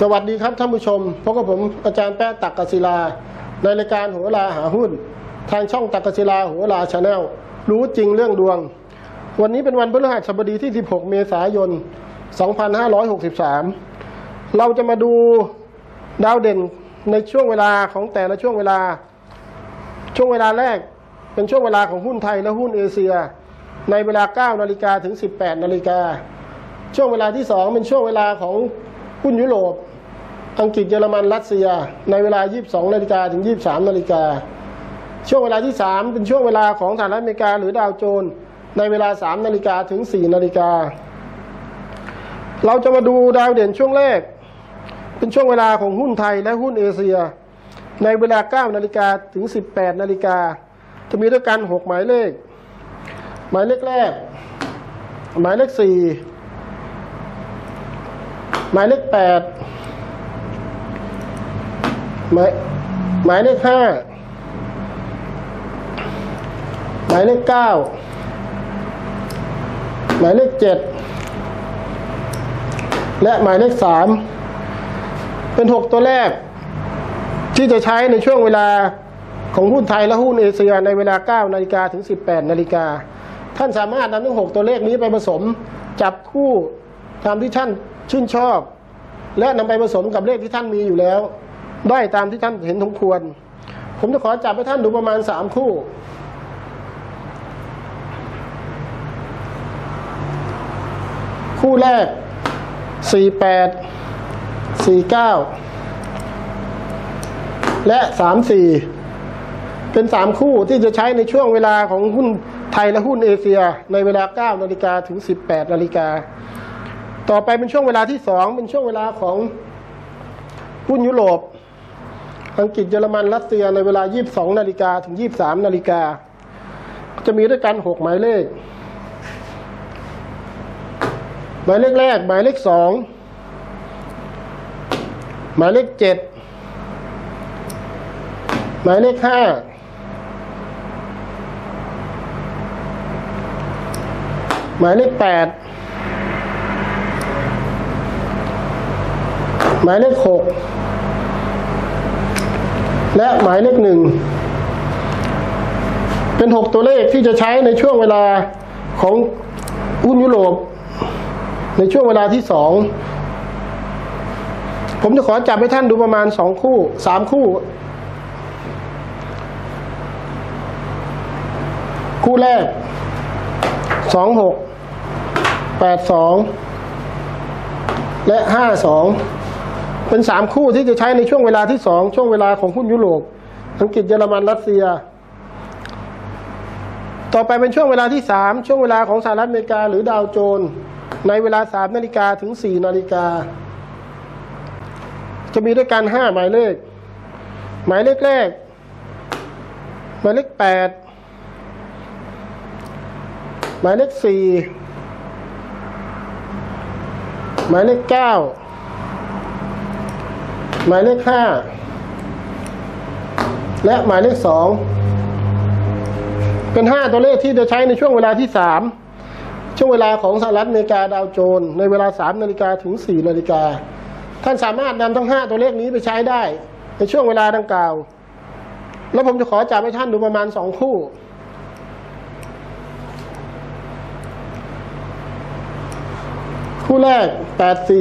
สวัสดีครับท่านผู้ชมพบกับผมอาจารย์แป๊ะตักกศิลา ในรายการหัวลาหาหุ้น ทางช่องตักกศิลาหัวลาชาแนลรู้จริงเรื่องดวง วันนี้เป็นวันพฤหัสบดีที่ 16 เมษายน 2563 เราจะมาดูดาวเด่นในช่วงเวลาของแต่ละช่วงเวลา ช่วงเวลาแรกเป็นช่วงเวลาของหุ้นไทยและหุ้นเอเชีย ในเวลา 9 นาฬิกาถึง 18 นาฬิกาช่วงเวลาที่ 2 เป็นช่วงเวลาของ หุ้นยุโรป อังกฤษเยอรมันรัสเซีย ในเวลา 22นาฬิกาถึง 23นาฬิกาช่วงเวลาที่ 3 เป็นช่วงเวลาของสหรัฐอเมริกาหรือดาวโจนส์ในเวลา 3นาฬิกาถึง 4นาฬิกาเราจะมาดูดาวเด่นช่วงแรก เป็นช่วงเวลาของหุ้นไทยและหุ้นเอเชีย ในเวลา 9นาฬิกาถึง 18นาฬิกาจะมีด้วยกัน 6 หมายเลข หมายเลขแรก หมายเลข 4 หมายเลข8หมายหมายเลข5หมายเลข9หมายเลข7และหมายเลข3เป็น6ตัวแรก ที่จะใช้ในช่วงเวลาของหุ้นไทยและหุ้นเอเชียในเวลา 9 นาฬิกาถึง 18 นาฬิกา ท่านสามารถนำทั้ง 6 ตัวเลขนี้ไปผสม จับคู่ตามที่ท่าน ชื่นชอบ และนำไปผสมกับเลขที่ท่านมีอยู่แล้ว ได้ตามที่ท่านเห็นสมควร ผมจะขอจับให้ท่านดูประมาณ3คู่ คู่แรก48 49และ34เป็น3คู่ที่จะใช้ในช่วงเวลาของหุ้นไทยและหุ้นเอเชีย ในเวลา9นาฬิกาถึง 18นาฬิกา ต่อไปเป็นช่วงเวลาที่สองเป็นช่วงเวลาของหุ้นยุโรป อังกฤษเยอรมันรัสเซียในเวลา 22 นาฬิกาถึง 23 นาฬิกา จะมีด้วยกัน 6 หมายเลข หมายเลขแรก หมายเลข 2 หมายเลข 7 หมายเลข 5 หมายเลข 8 หมายเลขหกและหมายเลขหนึ่งเป็นหกตัวเลขที่จะใช้ในช่วงเวลาของหุ้นยุโรป ในช่วงเวลาที่สองผมจะขอจับให้ท่านดูประมาณสองคู่สามคู่ คู่แรกสองหกแปดสองและห้าสอง เป็นสามคู่ที่จะใช้ในช่วงเวลาที่สองช่วงเวลาของหุ้นยุโรปอังกฤษเยอรมันรัสเซีย ต่อไปเป็นช่วงเวลาที่สามช่วงเวลาของสหรัฐอเมริกา หรือดาวโจนส์ในเวลาสามนาฬิกาถึงสี่นาฬิกา จะมีด้วยกันห้าหมายเลข หมายเลขแรก หมายเลขแปดหมายเลขสี่หมายเลขเก้า หมายเลขห้าและหมายเลขสองเป็นห้าตัวเลขที่จะใช้ในช่วงเวลาที่สามช่วงเวลาของสหรัฐอเมริกาดาวโจนในเวลา3นาฬิกาถึง4นาฬิกาท่านสามารถนำทั้ง5ตัวเลขนี้ไปใช้ได้ ในช่วงเวลาดังกล่าว แล้วผมจะขอจับให้ท่านดูประมาณ2คู่คู่แรก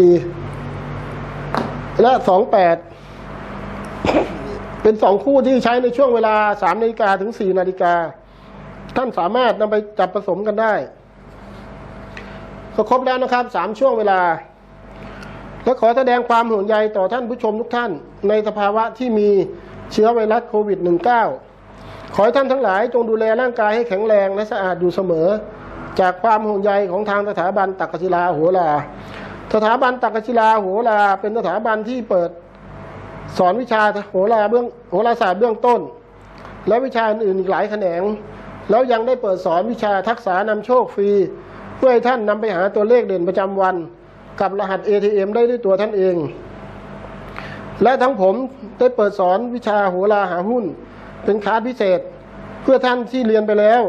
84 และ28เป็น2คู่ที่ใช้ในช่วงเวลา3นาฬิกาถึง4นาฬิกา ท่านสามารถนำไปจับผสมกันได้ก็ครบแล้วนะครับสามช่วงเวลา และขอแสดงความห่วงใยต่อท่านผู้ชมทุกท่าน ในสภาวะที่มีเชื้อไวรัสโควิด -19 ขอให้ท่านทั้งหลายจงดูแลร่างกายให้แข็งแรงและสะอาดอยู่เสมอ จากความห่วงใยของทางสถาบันตักกศิลาหัวลา สถาบันตักกศิลาหัวลาเป็นสถาบันที่เปิดสอนวิชาโหราเบื้องโหราศาสตร์เบื้องต้น และวิชาอื่นๆอีกหลายแขนง แล้วยังได้เปิดสอนวิชาทักษะนำโชคฟรี เพื่อให้ท่านนำไปหาตัวเลขเด่นประจำวัน กับรหัส ATM ได้ด้วยตัวท่านเอง และทั้งผมได้เปิดสอนวิชาโหราหาหุ้น เป็นคลาสพิเศษ เพื่อท่านที่เรียนไปแล้ว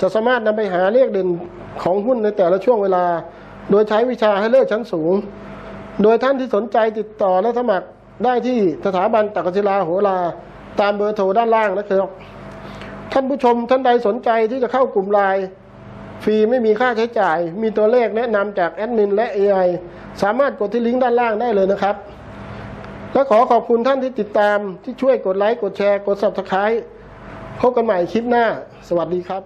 จะสามารถนำไปหาเลขเด่นของหุ้นในแต่ละช่วงเวลา โดยใช้วิชาให้เลิศชั้นสูง โดยท่านที่สนใจติดต่อและสมัครได้ที่สถาบันตักศิลาโหราตามเบอร์โทรด้านล่างนะครับท่านผู้ชมท่านใดสนใจที่จะเข้ากลุ่มไลน์ฟรีไม่มีค่าใช้จ่าย มีตัวเลขแนะนำจากแอดมินและ AI สามารถกดที่ลิงก์ด้านล่างได้เลยนะครับ และขอขอบคุณท่านที่ติดตามที่ช่วยกดไลค์กดแชร์กด subscribe พบกันใหม่คลิปหน้า สวัสดีครับ